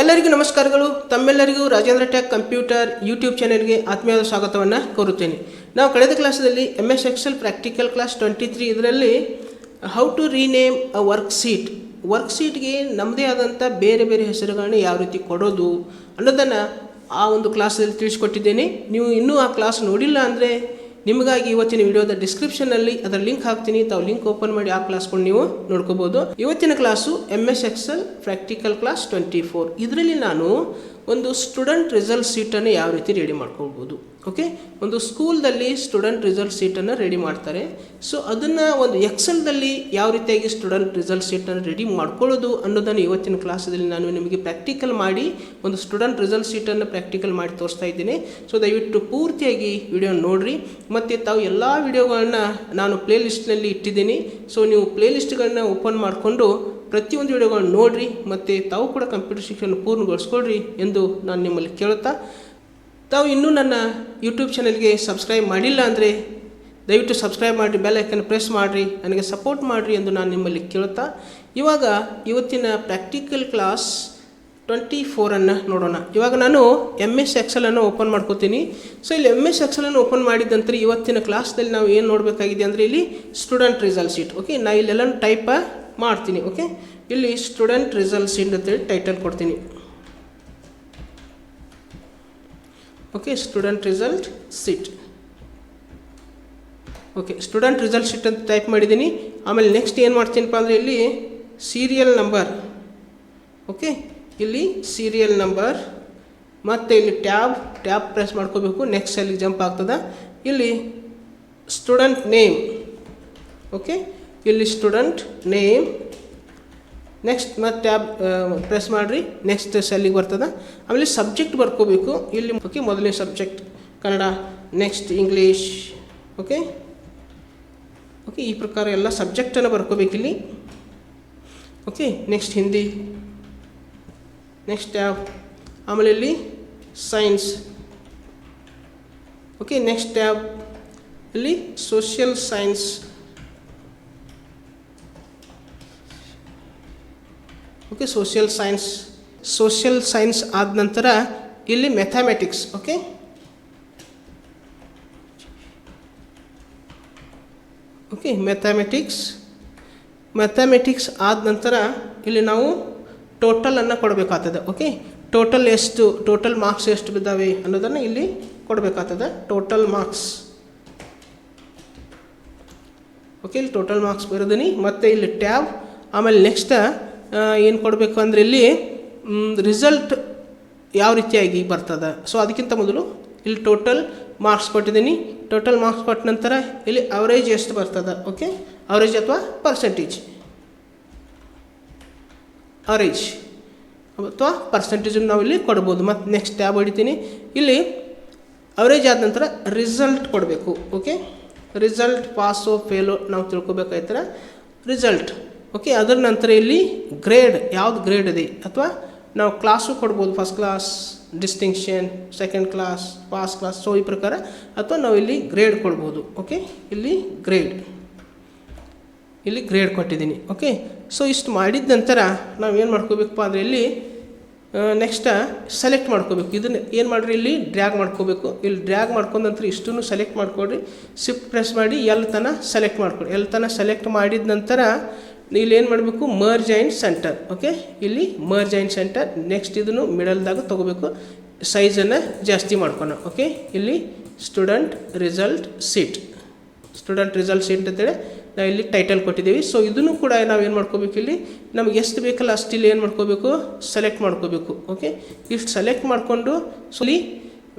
ಎಲ್ಲರಿಗೂ ನಮಸ್ಕಾರಗಳು. ತಮ್ಮೆಲ್ಲರಿಗೂ ರಾಜೇಂದ್ರ ಟೆಕ್ ಕಂಪ್ಯೂಟರ್ ಯೂಟ್ಯೂಬ್ ಚಾನೆಲ್ಗೆ ಆತ್ಮೀಯ ಸ್ವಾಗತವನ್ನು ಕೋರುತ್ತೇನೆ. ನಾವು ಕಳೆದ ಕ್ಲಾಸಲ್ಲಿ M S Excel practical class twenty three ಇದರಲ್ಲಿ how to rename a worksheet work ಸೀಟ್ಗೆ ನಮ್ಮದೇ ಆದಂಥ ಬೇರೆ ಬೇರೆ ಹೆಸರುಗಳನ್ನ ಯಾವ ರೀತಿ ಕೊಡೋದು ಅನ್ನೋದನ್ನು ಆ ಒಂದು ಕ್ಲಾಸಲ್ಲಿ ತಿಳಿಸ್ಕೊಟ್ಟಿದ್ದೇನೆ. ನೀವು ಇನ್ನೂ ಆ ಕ್ಲಾಸ್ ನೋಡಿಲ್ಲ ಅಂದರೆ ನಿಮಗಾಗಿ ಇವತ್ತಿನ ವಿಡಿಯೋದ ಡಿಸ್ಕ್ರಿಪ್ಷನಲ್ಲಿ ಅದರ ಲಿಂಕ್ ಹಾಕ್ತೀನಿ. ತಾವು ಲಿಂಕ್ ಓಪನ್ ಮಾಡಿ ಆ ಕ್ಲಾಸ್ಕೊಂಡು ನೀವು ನೋಡ್ಕೋಬೋದು. ಇವತ್ತಿನ class M S Excel practical class twenty four ಇದರಲ್ಲಿ ನಾನು ಒಂದು ಸ್ಟೂಡೆಂಟ್ ರಿಸಲ್ಟ್ ಸೀಟನ್ನು ಯಾವ ರೀತಿ ರೆಡಿ ಮಾಡ್ಕೊಳ್ಬೋದು. ಓಕೆ ಒಂದು ಸ್ಕೂಲ್ದಲ್ಲಿ ಸ್ಟೂಡೆಂಟ್ ರಿಸಲ್ಟ್ ಸೀಟನ್ನು ರೆಡಿ ಮಾಡ್ತಾರೆ. ಸೊ ಅದನ್ನು ಒಂದು ಎಕ್ಸೆಲ್ದಲ್ಲಿ ಯಾವ ರೀತಿಯಾಗಿ ಸ್ಟೂಡೆಂಟ್ ರಿಸಲ್ಟ್ ಸೀಟನ್ನು ರೆಡಿ ಮಾಡ್ಕೊಳ್ಳೋದು ಅನ್ನೋದನ್ನು ಇವತ್ತಿನ ಕ್ಲಾಸಲ್ಲಿ ನಾನು ನಿಮಗೆ ಪ್ರಾಕ್ಟಿಕಲ್ ಮಾಡಿ ಒಂದು ಸ್ಟೂಡೆಂಟ್ ರಿಸಲ್ಟ್ ಸೀಟನ್ನು ಪ್ರಾಕ್ಟಿಕಲ್ ಮಾಡಿ ತೋರಿಸ್ತಾ ಇದ್ದೀನಿ. ಸೊ ದಯವಿಟ್ಟು ಪೂರ್ತಿಯಾಗಿ ವಿಡಿಯೋ ನೋಡಿರಿ. ಮತ್ತು ತಾವು ಎಲ್ಲ ವಿಡಿಯೋಗಳನ್ನ ನಾನು ಪ್ಲೇ ಲಿಸ್ಟ್ನಲ್ಲಿ ಇಟ್ಟಿದ್ದೀನಿ. ಸೊ ನೀವು ಪ್ಲೇ ಲಿಸ್ಟ್ಗಳನ್ನ ಓಪನ್ ಮಾಡಿಕೊಂಡು ಪ್ರತಿಯೊಂದು ವಿಡಿಯೋಗಳನ್ನ ನೋಡಿರಿ. ಮತ್ತು ತಾವು ಕೂಡ ಕಂಪ್ಯೂಟರ್ ಶಿಕ್ಷಣ ಪೂರ್ಣಗೊಳಿಸ್ಕೊಳ್ರಿ ಎಂದು ನಾನು ನಿಮ್ಮಲ್ಲಿ ಕೇಳುತ್ತಾ ತಾವು ಇನ್ನೂ ನನ್ನ ಯೂಟ್ಯೂಬ್ ಚಾನಲ್ಗೆ ಸಬ್ಸ್ಕ್ರೈಬ್ ಮಾಡಿಲ್ಲ ಅಂದರೆ ದಯವಿಟ್ಟು ಸಬ್ಸ್ಕ್ರೈಬ್ ಮಾಡಿರಿ ಬೆಲ್ ಐಕನ್ ಪ್ರೆಸ್ ಮಾಡಿರಿ, ನನಗೆ ಸಪೋರ್ಟ್ ಮಾಡಿರಿ ಎಂದು ನಾನು ನಿಮ್ಮಲ್ಲಿ ಕೇಳುತ್ತಾ, ಇವಾಗ ಇವತ್ತಿನ ಪ್ರಾಕ್ಟಿಕಲ್ ಕ್ಲಾಸ್ ಟ್ವೆಂಟಿ ಫೋರನ್ನು ನೋಡೋಣ. ಇವಾಗ ನಾನು ಎಂ ಎಸ್ ಎಕ್ಸಲನ್ನು ಓಪನ್ ಮಾಡ್ಕೋತೀನಿ. ಸೊ ಇಲ್ಲಿ ಎಂ ಎಸ್ ಎಕ್ಸಲನ್ನು ಓಪನ್ ಮಾಡಿದ್ದಂತರಿ ಇವತ್ತಿನ ಕ್ಲಾಸ್ದಲ್ಲಿ ನಾವು ಏನು ನೋಡಬೇಕಾಗಿದೆ ಅಂದರೆ ಇಲ್ಲಿ ಸ್ಟೂಡೆಂಟ್ ರಿಸಲ್ಟ್ ಶೀಟ್ ಓಕೆ ನಾನು ಇಲ್ಲೆಲ್ಲ ಟೈಪ ಮಾಡ್ತೀನಿ ಓಕೆ ಇಲ್ಲಿ ಸ್ಟೂಡೆಂಟ್ ರಿಸಲ್ಟ್ ಶೀಟ್ ಅಂತೇಳಿ ಟೈಟಲ್ ಕೊಡ್ತೀನಿ. Okay student result sheet okay student result sheet ಅಂತ ಟೈಪ್ ಮಾಡಿದ್ದೀನಿ ಆಮೇಲೆ ನೆಕ್ಸ್ಟ್ ಏನು ಮಾಡ್ತೀನಪ್ಪ ಅಂದರೆ ಇಲ್ಲಿ ಸೀರಿಯಲ್ ನಂಬರ್ ಓಕೆ ಇಲ್ಲಿ ಸೀರಿಯಲ್ ನಂಬರ್ ಮತ್ತು ಇಲ್ಲಿ ಟ್ಯಾಬ್ ಟ್ಯಾಬ್ ಪ್ರೆಸ್ ಮಾಡ್ಕೋಬೇಕು. ನೆಕ್ಸ್ಟ್ ಅಲ್ಲಿ ಜಂಪ್ ಆಗ್ತದೆ. ಇಲ್ಲಿ ಸ್ಟೂಡೆಂಟ್ ನೇಮ್ ಓಕೆ ಇಲ್ಲಿ ಸ್ಟೂಡೆಂಟ್ ನೇಮ್ ನೆಕ್ಸ್ಟ್ ಮತ್ತು ಟ್ಯಾಬ್ ಪ್ರೆಸ್ ಮಾಡಿರಿ. ನೆಕ್ಸ್ಟ್ ಸೆಲ್ಲಿಗೆ ಬರ್ತದೆ. ಆಮೇಲೆ ಸಬ್ಜೆಕ್ಟ್ ಬರ್ಕೋಬೇಕು. ಇಲ್ಲಿ ಓಕೆ ಮೊದಲನೇ subject Kannada next English okay okay ಈ ಪ್ರಕಾರ ಎಲ್ಲ ಸಬ್ಜೆಕ್ಟನ್ನು ಬರ್ಕೋಬೇಕಿಲ್ಲಿ okay next Hindi next tab ಆಮೇಲೆ ಇಲ್ಲಿ ಸೈನ್ಸ್ ಓಕೆ ನೆಕ್ಸ್ಟ್ ಟ್ಯಾಬ್ ಇಲ್ಲಿ social science okay social science social science ಆದ ನಂತರ ಇಲ್ಲಿ mathematics okay okay mathematics mathematics ಆದ ನಂತರ ಇಲ್ಲಿ ನಾವು ಟೋಟಲನ್ನು ಕೊಡಬೇಕಾಗ್ತದೆ ಓಕೆ ಟೋಟಲ್ ಎಷ್ಟು ಟೋಟಲ್ ಮಾರ್ಕ್ಸ್ ಎಷ್ಟು ಬಿದ್ದಾವೆ ಅನ್ನೋದನ್ನು ಇಲ್ಲಿ ಕೊಡಬೇಕಾಗ್ತದೆ ಟೋಟಲ್ ಮಾರ್ಕ್ಸ್ ಓಕೆ ಇಲ್ಲಿ ಟೋಟಲ್ ಮಾರ್ಕ್ಸ್ ಬರೋದೀನಿ, ಮತ್ತು ಇಲ್ಲಿ ಟ್ಯಾಬ್ ಆಮೇಲೆ ನೆಕ್ಸ್ಟ್ ಏನು ಕೊಡಬೇಕು ಅಂದರೆ ಇಲ್ಲಿ ರಿಸಲ್ಟ್ ಯಾವ ರೀತಿಯಾಗಿ ಬರ್ತದೆ? ಸೊ ಅದಕ್ಕಿಂತ ಮೊದಲು ಇಲ್ಲಿ ಟೋಟಲ್ ಮಾರ್ಕ್ಸ್ ಕೊಟ್ಟಿದ್ದೀನಿ. ಟೋಟಲ್ ಮಾರ್ಕ್ಸ್ ಕೊಟ್ಟ ನಂತರ ಇಲ್ಲಿ ಅವರೇಜ್ ಎಷ್ಟು ಬರ್ತದೆ? ಓಕೆ ಅವರೇಜ್ ಅಥವಾ ಪರ್ಸೆಂಟೇಜ್ ಅವರೇಜ್ ಅಥವಾ ಪರ್ಸೆಂಟೇಜನ್ನು ನಾವು ಇಲ್ಲಿ ಕೊಡ್ಬೋದು. ಮತ್ತು ನೆಕ್ಸ್ಟ್ ಟ್ಯಾಬ್ ಹೊಡಿತೀನಿ. ಇಲ್ಲಿ ಅವರೇಜ್ ಆದ ನಂತರ ರಿಸಲ್ಟ್ ಕೊಡಬೇಕು. ಓಕೆ ರಿಸಲ್ಟ್ ಪಾಸು ಫೇಲು ನಾವು ತಿಳ್ಕೊಬೇಕಾಯ್ತಾರೆ ರಿಸಲ್ಟ್ ಓಕೆ ಅದರ ನಂತರ ಇಲ್ಲಿ ಗ್ರೇಡ್ ಯಾವ್ದು ಗ್ರೇಡ್ ಇದೆ? ಅಥವಾ ನಾವು ಕ್ಲಾಸು ಕೊಡ್ಬೋದು first class distinction second class pass class so ಈ ಪ್ರಕಾರ. ಅಥವಾ ನಾವು ಇಲ್ಲಿ ಗ್ರೇಡ್ ಕೊಡ್ಬೋದು ಓಕೆ ಇಲ್ಲಿ ಗ್ರೇಡ್ ಇಲ್ಲಿ ಗ್ರೇಡ್ ಕೊಟ್ಟಿದ್ದೀನಿ ಓಕೆ ಸೊ ಇಷ್ಟು ಮಾಡಿದ ನಂತರ ನಾವು ಏನು ಮಾಡ್ಕೋಬೇಕಪ್ಪ ಅಂದರೆ ಇಲ್ಲಿ ನೆಕ್ಸ್ಟ್ ಸೆಲೆಕ್ಟ್ ಮಾಡ್ಕೋಬೇಕು. ಇದನ್ನು ಏನು ಮಾಡಿರಿ ಇಲ್ಲಿ? ಡ್ರ್ಯಾಗ್ ಮಾಡ್ಕೋಬೇಕು. ಇಲ್ಲಿ ಡ್ರ್ಯಾಗ್ ಮಾಡ್ಕೊಂಡ ನಂತರ ಇಷ್ಟನ್ನು ಸೆಲೆಕ್ಟ್ ಮಾಡ್ಕೊಡ್ರಿ ಸಿಫ್ಟ್ ಪ್ರೆಸ್ ಮಾಡಿ ಎಲ್ಲಿ ತನ ಸೆಲೆಕ್ಟ್ ಮಾಡ್ಕೊಡಿ ಎಲ್ಲಿ ತನ ಸೆಲೆಕ್ಟ್ ಮಾಡಿದ ನಂತರ ಇಲ್ಲಿ ಏನು ಮಾಡಬೇಕು? ಮರ್ಜ್ ಆ್ಯಂಡ್ ಸೆಂಟರ್ ಓಕೆ ಇಲ್ಲಿ ಮರ್ಜ್ ಆ್ಯಂಡ್ ಸೆಂಟರ್ ನೆಕ್ಸ್ಟ್ ಇದನ್ನು ಮಿಡಲ್ದಾಗ ತೊಗೋಬೇಕು. ಸೈಜನ್ನು ಜಾಸ್ತಿ ಮಾಡ್ಕೊಣ ಓಕೆ ಇಲ್ಲಿ student result sheet student result sheet ಅಂತೇಳಿ ನಾವು ಇಲ್ಲಿ ಟೈಟಲ್ ಕೊಟ್ಟಿದ್ದೀವಿ. ಸೊ ಇದನ್ನು ಕೂಡ ನಾವು ಏನು ಮಾಡ್ಕೋಬೇಕು ಇಲ್ಲಿ? ನಮ್ಗೆ ಎಷ್ಟು ಬೇಕಲ್ಲ ಅಷ್ಟು ಇಲ್ಲಿ ಏನು ಮಾಡ್ಕೋಬೇಕು? ಸೆಲೆಕ್ಟ್ ಮಾಡ್ಕೋಬೇಕು. ಓಕೆ ಇಷ್ಟು ಸೆಲೆಕ್ಟ್ ಮಾಡಿಕೊಂಡು ಸೊ ಇಲ್ಲಿ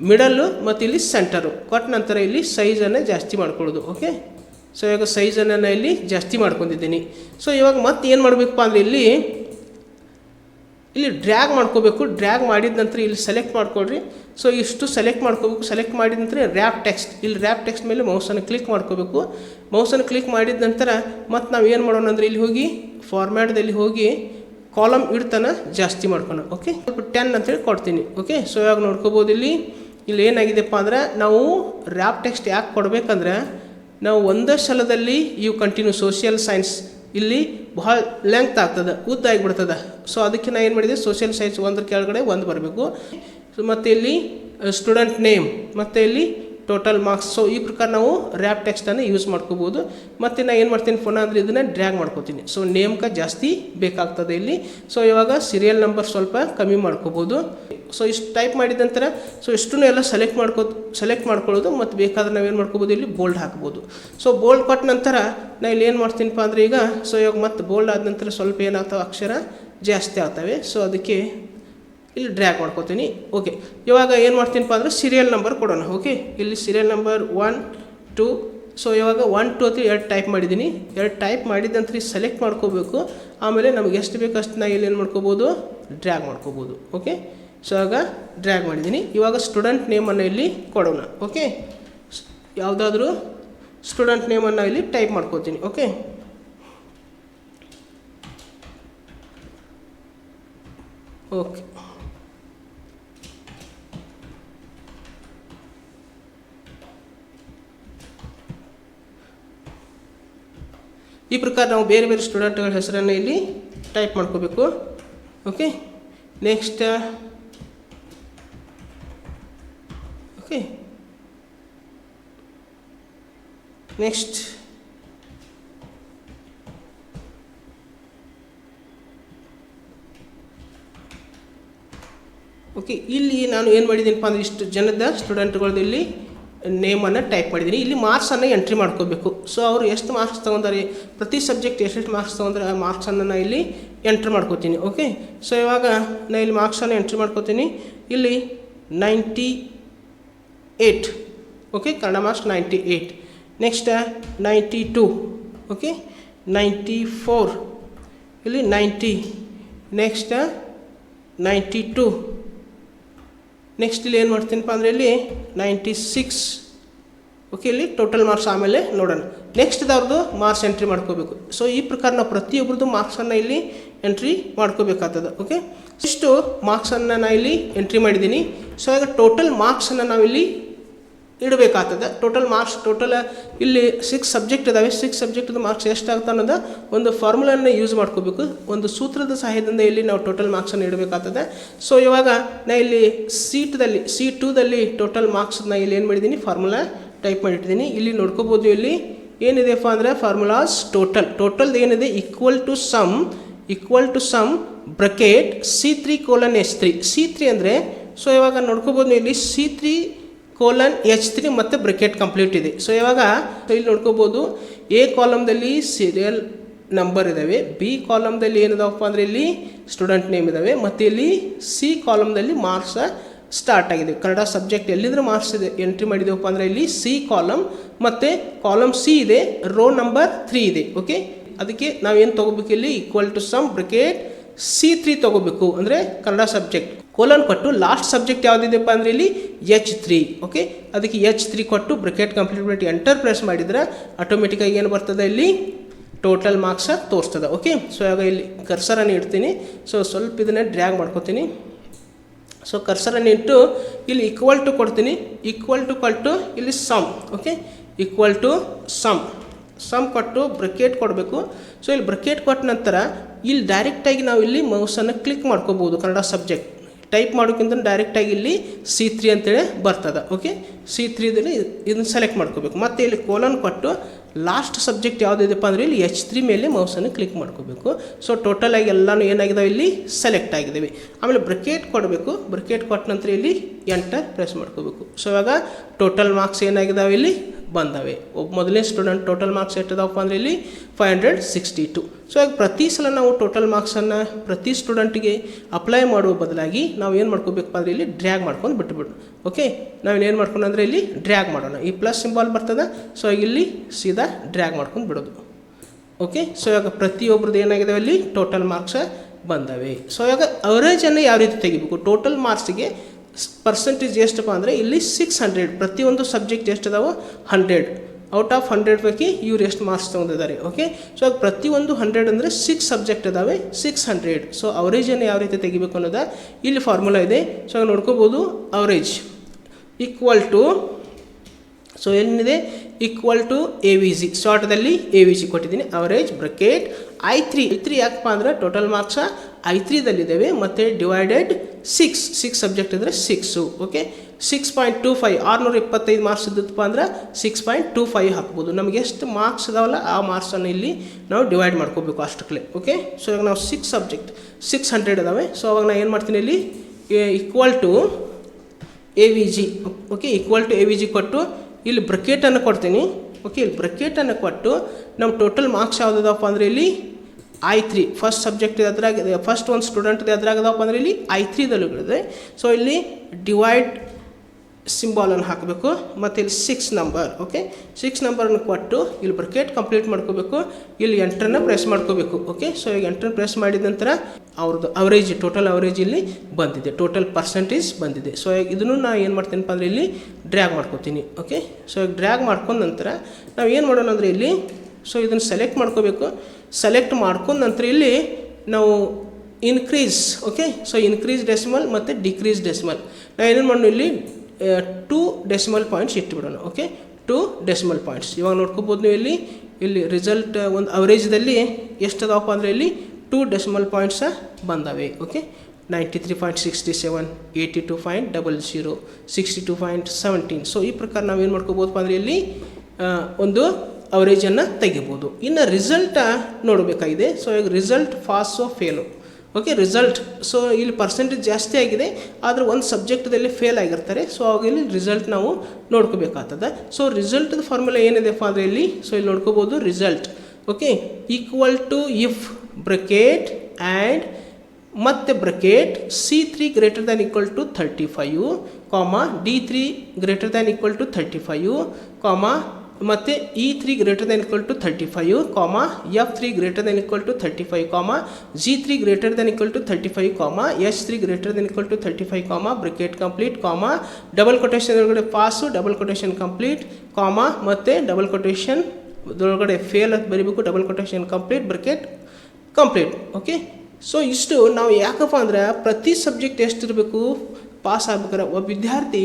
ಮಿಡಲ್ಲು ಮತ್ತು ಇಲ್ಲಿ ಸೆಂಟರು ಕೊಟ್ಟ ನಂತರ ಇಲ್ಲಿ ಸೈಜನ್ನು ಜಾಸ್ತಿ ಮಾಡ್ಕೊಳ್ಳೋದು. ಓಕೆ ಸೊ ಇವಾಗ ಸೈಜನ್ನು ನಾನು ಇಲ್ಲಿ ಜಾಸ್ತಿ ಮಾಡ್ಕೊಂಡಿದ್ದೀನಿ. ಸೊ ಇವಾಗ ಮತ್ತೆ ಏನು ಮಾಡಬೇಕಪ್ಪ ಅಂದರೆ ಇಲ್ಲಿ ಇಲ್ಲಿ ಡ್ರ್ಯಾಗ್ ಮಾಡ್ಕೋಬೇಕು. ಡ್ರ್ಯಾಗ್ ಮಾಡಿದ ನಂತರ ಇಲ್ಲಿ ಸೆಲೆಕ್ಟ್ ಮಾಡ್ಕೊಳ್ರಿ. ಸೊ ಇಷ್ಟು ಸೆಲೆಕ್ಟ್ ಮಾಡ್ಕೋಬೇಕು. ಸೆಲೆಕ್ಟ್ ಮಾಡಿದ ನಂತರ ರ್ಯಾಪ್ ಟೆಕ್ಸ್ಟ್ ಇಲ್ಲಿ ರ್ಯಾಪ್ ಟೆಕ್ಸ್ಟ್ ಮೇಲೆ ಮೌಸನ್ನು ಕ್ಲಿಕ್ ಮಾಡ್ಕೋಬೇಕು. ಮೌಸನ್ನು ಕ್ಲಿಕ್ ಮಾಡಿದ ನಂತರ ಮತ್ತು ನಾವು ಏನು ಮಾಡೋಣ ಅಂದರೆ ಇಲ್ಲಿ ಹೋಗಿ ಫಾರ್ಮ್ಯಾಟ್ದಲ್ಲಿ ಹೋಗಿ ಕಾಲಮ್ ಇಡ್ತಾನ ಜಾಸ್ತಿ ಮಾಡ್ಕೋಣ ಓಕೆ ಸ್ವಲ್ಪ ಟೆನ್ ಅಂತೇಳಿ ಕೊಡ್ತೀನಿ. ಓಕೆ ಸೊ ಇವಾಗ ನೋಡ್ಕೋಬೋದು ಇಲ್ಲಿ. ಇಲ್ಲಿ ಏನಾಗಿದೆಪ್ಪ ಅಂದ್ರೆ ನಾವು ರ್ಯಾಪ್ ಟೆಕ್ಸ್ಟ್ ಯಾಕೆ ಕೊಡಬೇಕಂದ್ರೆ ನಾವು ಒಂದೇ ಸಲದಲ್ಲಿ ಇವು ಕಂಟಿನ್ಯೂ ಸೋಷಿಯಲ್ ಸೈನ್ಸ್ ಇಲ್ಲಿ ಬಹಳ ಲೆಂತ್ ಆಗ್ತದೆ ಉದ್ದ ಆಗಿಬಿಡ್ತದೆ ಸೊ ಅದಕ್ಕೆ ನಾ ಏನು ಮಾಡಿದೆ? ಸೋಷಿಯಲ್ ಸೈನ್ಸ್ ಒಂದರ ಕೆಳಗಡೆ ಒಂದು ಬರಬೇಕು. ಮತ್ತು ಇಲ್ಲಿ ಸ್ಟೂಡೆಂಟ್ ನೇಮ್ ಮತ್ತು ಇಲ್ಲಿ ಟೋಟಲ್ ಮಾರ್ಕ್ಸ್ ಸೊ ಈ ಪ್ರಕಾರ ನಾವು ರ್ಯಾಪ್ ಟೆಕ್ಸ್ಟನ್ನು ಯೂಸ್ ಮಾಡ್ಕೋಬೋದು. ಮತ್ತು ನಾನು ಏನು ಮಾಡ್ತೀನಿ? ಪುನಃ ಅಂದರೆ ಇದನ್ನು ಡ್ರ್ಯಾಗ್ ಮಾಡ್ಕೋತೀನಿ. ಸೊ ನೇಮ್ಕ ಜಾಸ್ತಿ ಬೇಕಾಗ್ತದೆ ಇಲ್ಲಿ. ಸೊ ಇವಾಗ ಸೀರಿಯಲ್ ನಂಬರ್ ಸ್ವಲ್ಪ ಕಮ್ಮಿ ಮಾಡ್ಕೋಬೋದು. ಸೊ ಇಷ್ಟು ಟೈಪ್ ಮಾಡಿದ ನಂತರ ಸೊ ಇಷ್ಟನ್ನು ಎಲ್ಲ ಸೆಲೆಕ್ಟ್ ಮಾಡ್ಕೋ ಸೆಲೆಕ್ಟ್ ಮಾಡ್ಕೊಳ್ಳೋದು. ಮತ್ತು ಬೇಕಾದ್ರೆ ಏನು ಮಾಡ್ಕೋಬೋದು? ಇಲ್ಲಿ ಬೋಲ್ಡ್ ಹಾಕ್ಬೋದು. ಸೊ ಬೋಲ್ಡ್ ಕೊಟ್ಟ ನಂತರ ನಾ ಇಲ್ಲಿ ಏನು ಮಾಡ್ತೀನಪ್ಪ ಅಂದರೆ ಈಗ ಸೊ ಇವಾಗ ಮತ್ತೆ ಬೋಲ್ಡ್ ಆದ ನಂತರ ಸ್ವಲ್ಪ ಏನಾಗ್ತಾವೆ? ಅಕ್ಷರ ಜಾಸ್ತಿ ಆಗ್ತವೆ. ಸೊ ಅದಕ್ಕೆ ಇಲ್ಲಿ ಡ್ರ್ಯಾಗ್ ಮಾಡ್ಕೋತೀನಿ. ಓಕೆ ಇವಾಗ ಏನು ಮಾಡ್ತೀನಪ್ಪ ಅಂದರೆ ಸೀರಿಯಲ್ ನಂಬರ್ ಕೊಡೋಣ. ಓಕೆ ಇಲ್ಲಿ serial number one two so ಇವಾಗ ಒನ್ ಟು ತ್ರೀ ಎರಡು ಟೈಪ್ ಮಾಡಿದ್ದೀನಿ. ಎರಡು ಟೈಪ್ ಮಾಡಿದಂತ ಸೆಲೆಕ್ಟ್ ಮಾಡ್ಕೋಬೇಕು. ಆಮೇಲೆ ನಮ್ಗೆ ಎಷ್ಟು ಬೇಕು ಅಷ್ಟು ನಾ ಇಲ್ಲಿ ಏನು ಮಾಡ್ಕೋಬೋದು? ಡ್ರ್ಯಾಗ್ ಮಾಡ್ಕೋಬೋದು. ಓಕೆ ಸೊ ಆಗ ಡ್ರ್ಯಾಗ್ ಮಾಡಿದ್ದೀನಿ. ಇವಾಗ ಸ್ಟೂಡೆಂಟ್ ನೇಮನ್ನು ಇಲ್ಲಿ ಕೊಡೋಣ. ಓಕೆ ಯಾವುದಾದ್ರೂ ಸ್ಟೂಡೆಂಟ್ ನೇಮನ್ನು ಇಲ್ಲಿ ಟೈಪ್ ಮಾಡ್ಕೋತೀನಿ. ಓಕೆ ಓಕೆ ಈ ಪ್ರಕಾರ ನಾವು ಬೇರೆ ಬೇರೆ ಸ್ಟೂಡೆಂಟ್ಗಳ ಹೆಸರನ್ನು ಇಲ್ಲಿ ಟೈಪ್ ಮಾಡ್ಕೋಬೇಕು. Okay? Next okay? Next okay, ಇಲ್ಲಿ ನಾನು ಏನು ಮಾಡಿದ್ದೀನಪ್ಪ ಅಂದರೆ ಇಷ್ಟು ಜನದ ಸ್ಟೂಡೆಂಟ್ಗಳದ್ದು ಇಲ್ಲಿ ನೇಮನ್ನು ಟೈಪ್ ಮಾಡಿದ್ದೀನಿ. ಇಲ್ಲಿ ಮಾರ್ಕ್ಸನ್ನು ಎಂಟ್ರಿ ಮಾಡ್ಕೋಬೇಕು. ಸೊ ಅವರು ಎಷ್ಟು ಮಾರ್ಕ್ಸ್ ತೊಗೊಂಡಾರೆ, ಪ್ರತಿ ಸಬ್ಜೆಕ್ಟ್ ಎಷ್ಟೆಷ್ಟು ಮಾರ್ಕ್ಸ್ ತೊಗೊಂಡ್ರೆ ಆ ಮಾರ್ಕ್ಸನ್ನು ನಾನು ಇಲ್ಲಿ ಎಂಟ್ರ್ ಮಾಡ್ಕೋತೀನಿ ಓಕೆ ಸೊ ಇವಾಗ ನಾನು ಇಲ್ಲಿ ಮಾರ್ಕ್ಸನ್ನು ಎಂಟ್ರಿ ಮಾಡ್ಕೋತೀನಿ. ಇಲ್ಲಿ ninety eight okay Kannada marks ninety eight next ninety two okay ninety four ಇಲ್ಲಿ ninety next ninety two next ಇಲ್ಲಿ ಏನು ಮಾಡ್ತೀನಪ್ಪ ಅಂದರೆ ಇಲ್ಲಿ ನೈಂಟಿ ಸಿಕ್ಸ್ ಓಕೆ ಇಲ್ಲಿ ಟೋಟಲ್ ಮಾರ್ಕ್ಸ್ ಆಮೇಲೆ ನೋಡೋಣ. ನೆಕ್ಸ್ಟ್ದವ್ರದ್ದು ಮಾರ್ಕ್ಸ್ ಎಂಟ್ರಿ ಮಾಡ್ಕೋಬೇಕು. ಸೊ ಈ ಪ್ರಕಾರ ನಾವು ಪ್ರತಿಯೊಬ್ಬರದ್ದು ಮಾರ್ಕ್ಸನ್ನು ಇಲ್ಲಿ ಎಂಟ್ರಿ ಮಾಡ್ಕೋಬೇಕಾಗ್ತದೆ. ಓಕೆ ಇಷ್ಟು ಮಾರ್ಕ್ಸನ್ನು ನಾನು ಇಲ್ಲಿ ಎಂಟ್ರಿ ಮಾಡಿದ್ದೀನಿ. ಸೊ ಈಗ ಟೋಟಲ್ ಮಾರ್ಕ್ಸನ್ನು ನಾವಿಲ್ಲಿ ಇಡಬೇಕಾಗ್ತದೆ. ಟೋಟಲ್ ಮಾರ್ಕ್ಸ್ ಟೋಟಲ್ ಇಲ್ಲಿ ಸಿಕ್ಸ್ ಸಬ್ಜೆಕ್ಟ್ ಇದಾವೆ. ಸಿಕ್ಸ್ ಸಬ್ಜೆಕ್ಟ್ದು ಮಾರ್ಕ್ಸ್ ಎಷ್ಟಾಗುತ್ತೆ ಅನ್ನೋದು ಒಂದು ಫಾರ್ಮುಲನ್ನು ಯೂಸ್ ಮಾಡ್ಕೋಬೇಕು. ಒಂದು ಸೂತ್ರದ ಸಹಾಯದಿಂದ ಇಲ್ಲಿ ನಾವು ಟೋಟಲ್ ಮಾರ್ಕ್ಸನ್ನು ಇಡಬೇಕಾಗ್ತದೆ. ಸೊ ಇವಾಗ ನಾ ಇಲ್ಲಿ ಸೀಟ್ದಲ್ಲಿ ಸಿ ಟೂದಲ್ಲಿ ಟೋಟಲ್ ಮಾರ್ಕ್ಸ್ನ ಇಲ್ಲಿ ಏನು ಮಾಡಿದ್ದೀನಿ? ಫಾರ್ಮುಲಾ ಟೈಪ್ ಮಾಡಿಟ್ಟಿದ್ದೀನಿ. ಇಲ್ಲಿ ನೋಡ್ಕೋಬೋದು ಇಲ್ಲಿ ಏನಿದೆಪ್ಪ ಅಂದರೆ ಫಾರ್ಮುಲಾಸ್ ಟೋಟಲ್ ಟೋಟಲ್ ಏನಿದೆ? Equal to sum equal to sum bracket C three colon S three C three ಅಂದರೆ ಸೊ ಇವಾಗ ನೋಡ್ಕೋಬೋದು ಇಲ್ಲಿ C three colon H three ಮತ್ತು ಬ್ರಿಕೆಟ್ ಕಂಪ್ಲೀಟ್ ಇದೆ. ಸೊ ಇವಾಗ ಇಲ್ಲಿ ನೋಡ್ಕೋಬೋದು ಎ ಕಾಲಮ್ದಲ್ಲಿ ಸೀರಿಯಲ್ ನಂಬರ್ ಇದ್ದಾವೆ ಬಿ ಕಾಲಮ್ದಲ್ಲಿ ಏನಿದಾವಪ್ಪ ಅಂದರೆ ಇಲ್ಲಿ ಸ್ಟೂಡೆಂಟ್ ನೇಮ್ ಇದ್ದಾವೆ ಮತ್ತು ಇಲ್ಲಿ ಸಿ ಕಾಲಮ್ದಲ್ಲಿ ಮಾರ್ಕ್ಸ್ ಸ್ಟಾರ್ಟ್ ಆಗಿದೆ. ಕನ್ನಡ ಸಬ್ಜೆಕ್ಟ್ ಎಲ್ಲಿದ್ರೆ ಮಾರ್ಕ್ಸ್ ಇದೆ. ಎಂಟ್ರಿ ಮಾಡಿದೆವಪ್ಪ ಅಂದರೆ ಇಲ್ಲಿ ಸಿ ಕಾಲಮ್ ಮತ್ತು ಕಾಲಮ್ ಸಿ ಇದೆ ರೋ ನಂಬರ್ ತ್ರೀ ಇದೆ. ಓಕೆ ಅದಕ್ಕೆ ನಾವೇನು ತೊಗೋಬೇಕು ಇಲ್ಲಿ? Equal to sum bracket C three ತೊಗೋಬೇಕು ಅಂದರೆ ಕನ್ನಡ ಸಬ್ಜೆಕ್ಟ್ ಕೋಲನ್ ಕೊಟ್ಟು ಲಾಸ್ಟ್ ಸಬ್ಜೆಕ್ಟ್ ಯಾವುದಿದೆಪ್ಪ ಅಂದರೆ ಇಲ್ಲಿ ಎಚ್ ತ್ರೀ ಓಕೆ ಅದಕ್ಕೆ ಎಚ್ ತ್ರೀ ಕೊಟ್ಟು ಬ್ರಿಕೆಟ್ ಕಂಪ್ಲೀಟ್ ಮಾಡಿ ಎಂಟರ್ ಪ್ರೆಸ್ ಮಾಡಿದ್ರೆ ಆಟೋಮೆಟಿಕ್ಕಾಗಿ ಏನು ಬರ್ತದೆ ಇಲ್ಲಿ? ಟೋಟಲ್ ಮಾರ್ಕ್ಸ ತೋರಿಸ್ತದೆ ಓಕೆ ಸೊ ಆಗ ಇಲ್ಲಿ ಕರ್ಸರನ್ನು ಇಡ್ತೀನಿ. ಸೊ ಸ್ವಲ್ಪ ಇದನ್ನೇ ಡ್ರ್ಯಾಗ್ ಮಾಡ್ಕೊತೀನಿ. ಸೊ ಕರ್ಸರನ್ನು ಇಟ್ಟು ಇಲ್ಲಿ ಈಕ್ವಲ್ ಟು ಕೊಡ್ತೀನಿ. ಈಕ್ವಲ್ ಟು ಕೊಟ್ಟು ಇಲ್ಲಿ sum okay equal to sum sum ಕೊಟ್ಟು ಬ್ರಿಕೆಟ್ ಕೊಡಬೇಕು. ಸೊ ಇಲ್ಲಿ ಬ್ರಿಕೆಟ್ ಕೊಟ್ಟ ನಂತರ ಇಲ್ಲಿ ಡೈರೆಕ್ಟಾಗಿ ನಾವು ಇಲ್ಲಿ ಮೌಸನ್ನು ಕ್ಲಿಕ್ ಮಾಡ್ಕೋಬೋದು ಕನ್ನಡ ಸಬ್ಜೆಕ್ಟ್ ಟೈಪ್ ಮಾಡೋಕ್ಕಿಂತ ಡೈರೆಕ್ಟಾಗಿ ಇಲ್ಲಿ ಸಿ ತ್ರೀ ಅಂತೇಳಿ ಬರ್ತದೆ ಓಕೆ ಸಿ ತ್ರೀದಲ್ಲಿ ಇದನ್ನು ಸೆಲೆಕ್ಟ್ ಮಾಡ್ಕೋಬೇಕು. ಮತ್ತು ಇಲ್ಲಿ ಕೋಲನ್ ಕೊಟ್ಟು ಲಾಸ್ಟ್ ಸಬ್ಜೆಕ್ಟ್ ಯಾವುದಿದೆಪ್ಪ ಅಂದರೆ ಇಲ್ಲಿ ಎಚ್ ತ್ರೀ ಮೇಲೆ ಮೌಸನ್ನು ಕ್ಲಿಕ್ ಮಾಡ್ಕೋಬೇಕು. ಸೊ ಟೋಟಲಾಗಿ ಎಲ್ಲನೂ ಏನಾಗಿದಾವೆ ಇಲ್ಲಿ? ಸೆಲೆಕ್ಟ್ ಆಗಿದ್ದಾವೆ ಆಮೇಲೆ ಬ್ರಿಕೇಟ್ ಕೊಡಬೇಕು. ಬ್ರಿಕೇಟ್ ಕೊಟ್ಟ ನಂತರ ಇಲ್ಲಿ ಎಂಟರ್ ಪ್ರೆಸ್ ಮಾಡ್ಕೋಬೇಕು. ಸೊ ಇವಾಗ ಟೋಟಲ್ ಮಾರ್ಕ್ಸ್ ಏನಾಗಿದ್ದಾವೆ ಇಲ್ಲಿ? ಬಂದವೆ. ಒಬ್ಬ ಮೊದಲನೇ ಸ್ಟೂಡೆಂಟ್ ಟೋಟಲ್ ಮಾರ್ಕ್ಸ್ ಎಷ್ಟಿದಾವಪ್ಪ ಅಂದರೆ ಇಲ್ಲಿ five hundred sixty two so ಈಗ ಪ್ರತಿ ಸಲ ನಾವು ಟೋಟಲ್ ಮಾರ್ಕ್ಸನ್ನು ಪ್ರತಿ ಸ್ಟೂಡೆಂಟಿಗೆ ಅಪ್ಲೈ ಮಾಡುವ ಬದಲಾಗಿ ನಾವು ಏನು ಮಾಡ್ಕೋಬೇಕಪ್ಪ ಅಂದರೆ ಇಲ್ಲಿ ಡ್ರ್ಯಾಗ್ ಮಾಡ್ಕೊಂಡು ಬಿಟ್ಬಿಡು. ಓಕೆ ನಾವು ಏನು ಮಾಡ್ಕೊಂಡು ಅಂದರೆ ಇಲ್ಲಿ ಡ್ರ್ಯಾಗ್ ಮಾಡೋಣ. ಈ ಪ್ಲಸ್ ಸಿಂಬಾಲ್ ಬರ್ತದೆ ಸೊ ಇಲ್ಲಿ ಸೀದಾ ಡ್ರ್ಯಾಗ್ ಮಾಡ್ಕೊಂಡು ಬಿಡೋದು. ಓಕೆ ಸೊ ಇವಾಗ ಪ್ರತಿಯೊಬ್ರದ್ದು ಏನಾಗಿದೆ ಅಲ್ಲಿ? ಟೋಟಲ್ ಮಾರ್ಕ್ಸ್ ಬಂದವೆ. ಸೊ ಇವಾಗ ಅವರೇಜನ್ನು ಯಾವ ರೀತಿ ತೆಗಿಬೇಕು? ಟೋಟಲ್ ಮಾರ್ಕ್ಸಿಗೆ ಪರ್ಸೆಂಟೇಜ್ ಎಷ್ಟಪ್ಪ ಅಂದರೆ ಇಲ್ಲಿ ಸಿಕ್ಸ್ ಹಂಡ್ರೆಡ್ ಪ್ರತಿಯೊಂದು ಸಬ್ಜೆಕ್ಟ್ ಎಷ್ಟು ಅದಾವೋ ಹಂಡ್ರೆಡ್ ಔಟ್ ಆಫ್ ಹಂಡ್ರೆಡ್ ಪೈಕಿ ಇವ್ರು ಎಷ್ಟು ಮಾರ್ಕ್ಸ್ ತೊಗೊಂಡಿದ್ದಾರೆ ಓಕೆ ಸೊ ಪ್ರತಿಯೊಂದು ಹಂಡ್ರೆಡ್ ಅಂದರೆ ಸಿಕ್ಸ್ ಸಬ್ಜೆಕ್ಟ್ ಇದಾವೆ ಸಿಕ್ಸ್ ಹಂಡ್ರೆಡ್ ಸೊ ಅವರೇಜನ್ನು ಯಾವ ರೀತಿ ತೆಗಿಬೇಕು ಅನ್ನೋದ ಇಲ್ಲಿ ಫಾರ್ಮುಲಾ ಇದೆ. ಸೊ ನೋಡ್ಕೋಬೋದು ಅವರೇಜ್ ಈಕ್ವಲ್ ಟು ಸೊ ಏನಿದೆ? Equal to A V G ಶಾರ್ಟ್ದಲ್ಲಿ A V G ಕೊಟ್ಟಿದ್ದೀನಿ average bracket I three I three ಯಾಕಪ್ಪ ಅಂದರೆ ಟೋಟಲ್ ಮಾರ್ಕ್ಸ ಐ ತ್ರೀದಲ್ಲಿದ್ದಾವೆ ಮತ್ತು ಡಿವೈಡೆಡ್ ಸಿಕ್ಸ್ ಸಿಕ್ಸ್ ಸಬ್ಜೆಕ್ಟ್ ಇದ್ದರೆ six okay six point two five ಆರುನೂರ ಇಪ್ಪತ್ತೈದು marks ಇದ್ದಪ್ಪ ಅಂದ್ರೆ ಸಿಕ್ಸ್ ಪಾಯಿಂಟ್ ಟೂ ಫೈವ್ ಹಾಕ್ಬೋದು. ನಮಗೆ ಎಷ್ಟು ಮಾರ್ಕ್ಸ್ ಇದಾವಲ್ಲ, ಆ ಮಾರ್ಕ್ಸನ್ನು ಇಲ್ಲಿ ನಾವು ಡಿವೈಡ್ ಮಾಡ್ಕೋಬೇಕು ಅಷ್ಟಕ್ಕಲೆ ಓಕೆ ಸೊ ಇವಾಗ ನಾವು ಸಿಕ್ಸ್ ಸಬ್ಜೆಕ್ಟ್ ಸಿಕ್ಸ್ ಹಂಡ್ರೆಡ್ ಇದಾವೆ. ಸೊ ಅವಾಗ ನಾನು ಏನು ಮಾಡ್ತೀನಿ ಇಲ್ಲಿ? Equal to A V G okay equal to A V G ಕೊಟ್ಟು ಇಲ್ಲಿ ಬ್ರಕೆಟನ್ನು ಕೊಡ್ತೀನಿ ಓಕೆ ಇಲ್ಲಿ ಬ್ರಕೆಟನ್ನು ಕೊಟ್ಟು ನಮ್ಮ ಟೋಟಲ್ ಮಾರ್ಕ್ಸ್ ಯಾವುದಪ್ಪ ಅಂದರೆ ಇಲ್ಲಿ ಐ ತ್ರೀ ಫಸ್ಟ್ ಸಬ್ಜೆಕ್ಟ್ ಅದ್ರಾಗ ಫಸ್ಟ್ ಒಂದು ಸ್ಟೂಡೆಂಟ್ ಎದುರಾಗದಪ್ಪ ಅಂದರೆ ಇಲ್ಲಿ ಐ ತ್ರೀದಲ್ಲಿದೆ ಸೊ ಇಲ್ಲಿ ಡಿವೈಡ್ ಸಿಂಬಾಲನ್ನು ಹಾಕಬೇಕು. ಮತ್ತು ಇಲ್ಲಿ ಸಿಕ್ಸ್ ನಂಬರ್ ಓಕೆ ಸಿಕ್ಸ್ ನಂಬರನ್ನು ಕೊಟ್ಟು ಇಲ್ಲಿ ಬ್ರಕೆಟ್ ಕಂಪ್ಲೀಟ್ ಮಾಡ್ಕೋಬೇಕು. ಇಲ್ಲಿ ಎಂಟ್ರನ್ನ ಪ್ರೆಸ್ ಮಾಡ್ಕೋಬೇಕು ಓಕೆ ಸೊ ಈಗ ಎಂಟ್ರನ್ನ ಪ್ರೆಸ್ ಮಾಡಿದ ನಂತರ ಅವ್ರದ್ದು ಅವರೇಜ್ ಟೋಟಲ್ ಅವರೇಜ್ ಇಲ್ಲಿ ಬಂದಿದೆ. ಟೋಟಲ್ ಪರ್ಸೆಂಟೇಜ್ ಬಂದಿದೆ. ಸೊ ಈಗ ಇದನ್ನು ನಾನು ಏನು ಮಾಡ್ತೀನಪ್ಪ ಅಂದರೆ ಇಲ್ಲಿ ಡ್ರ್ಯಾಗ್ ಮಾಡ್ಕೋತೀನಿ ಓಕೆ ಸೊ ಈಗ ಡ್ರ್ಯಾಗ್ ಮಾಡ್ಕೊಂಡ ನಂತರ ನಾವು ಏನು ಮಾಡೋಣ ಅಂದರೆ ಇಲ್ಲಿ ಸೊ ಇದನ್ನು ಸೆಲೆಕ್ಟ್ ಮಾಡ್ಕೋಬೇಕು. ಸೆಲೆಕ್ಟ್ ಮಾಡ್ಕೊಂಡ ನಂತರ ಇಲ್ಲಿ ನಾವು increase okay so increase decimal ಮತ್ತು ಡಿಕ್ರೀಸ್ ಡೆಸಿಮಲ್ ನಾವು ಏನೇನು ಮಾಡೋಣ ಇಲ್ಲಿ ಟೂ ಡೆಸಿಮಲ್ ಪಾಯಿಂಟ್ಸ್ ಇಟ್ಬಿಡೋಣ ಓಕೆ ಟೂ ಡೆಸಿಮಲ್ ಪಾಯಿಂಟ್ಸ್ ಇವಾಗ ನೋಡ್ಕೋಬೋದು ನೀವು ಇಲ್ಲಿ ಇಲ್ಲಿ ರಿಸಲ್ಟ್ ಒಂದು ಅವರೇಜ್ದಲ್ಲಿ ಎಷ್ಟು ಅದಾವಪ್ಪ ಅಂದರೆ ಇಲ್ಲಿ ಟೂ ಡೆಸಿಮಲ್ ಪಾಯಿಂಟ್ಸ ಬಂದವೆ okay ninety three point sixty seven eighty two point double zero sixty two point seventeen so ಈ ಪ್ರಕಾರ ನಾವು ಏನು ಮಾಡ್ಕೋಬೋದಪ್ಪ ಅಂದರೆ ಇಲ್ಲಿ ಒಂದು ಅವರೇಜನ್ನು ತೆಗಿಬೋದು. ಇನ್ನು ರಿಸಲ್ಟ ನೋಡಬೇಕಾಗಿದೆ. ಸೊ ಈಗ result pass fail okay result so ಇಲ್ಲಿ ಪರ್ಸೆಂಟೇಜ್ ಜಾಸ್ತಿ ಆಗಿದೆ, ಆದರೆ ಒಂದು ಸಬ್ಜೆಕ್ಟ್ದಲ್ಲಿ ಫೇಲ್ ಆಗಿರ್ತಾರೆ. ಸೊ ಅವಾಗ ಇಲ್ಲಿ ರಿಸಲ್ಟ್ ನಾವು ನೋಡ್ಕೋಬೇಕಾಗ್ತದೆ. ಸೊ ರಿಸಲ್ಟ್ದ ಫಾರ್ಮುಲಾ ಏನಿದೆಪ್ಪ ಅಂದರೆ ಇಲ್ಲಿ ಸೊ ಇಲ್ಲಿ ನೋಡ್ಕೋಬೋದು result okay equal to if bracket and ಮತ್ತೆ bracket C three greater than equal to thirty five comma D three greater than equal to thirty five comma ಮತ್ತು E three greater than equal to thirty five comma F three greater than equal to thirty five comma G three greater than equal to thirty five comma H three greater than equal to thirty five comma bracket complete comma double quotation ಒಳಗಡೆ pass double quotation complete comma ಮತ್ತು double quotation ಒಳಗಡೆ fail ಅಂತ ಬರೀಬೇಕು double quotation complete bracket complete okay so ಇಷ್ಟು ನಾವು ಯಾಕಪ್ಪ ಅಂದ್ರೆ ಪ್ರತಿ ಸಬ್ಜೆಕ್ಟ್ ಎಷ್ಟಿರಬೇಕು ಪಾಸ್ ಆಗ್ಬೇಕಾದ್ರೆ ಒಬ್ಬ ವಿದ್ಯಾರ್ಥಿ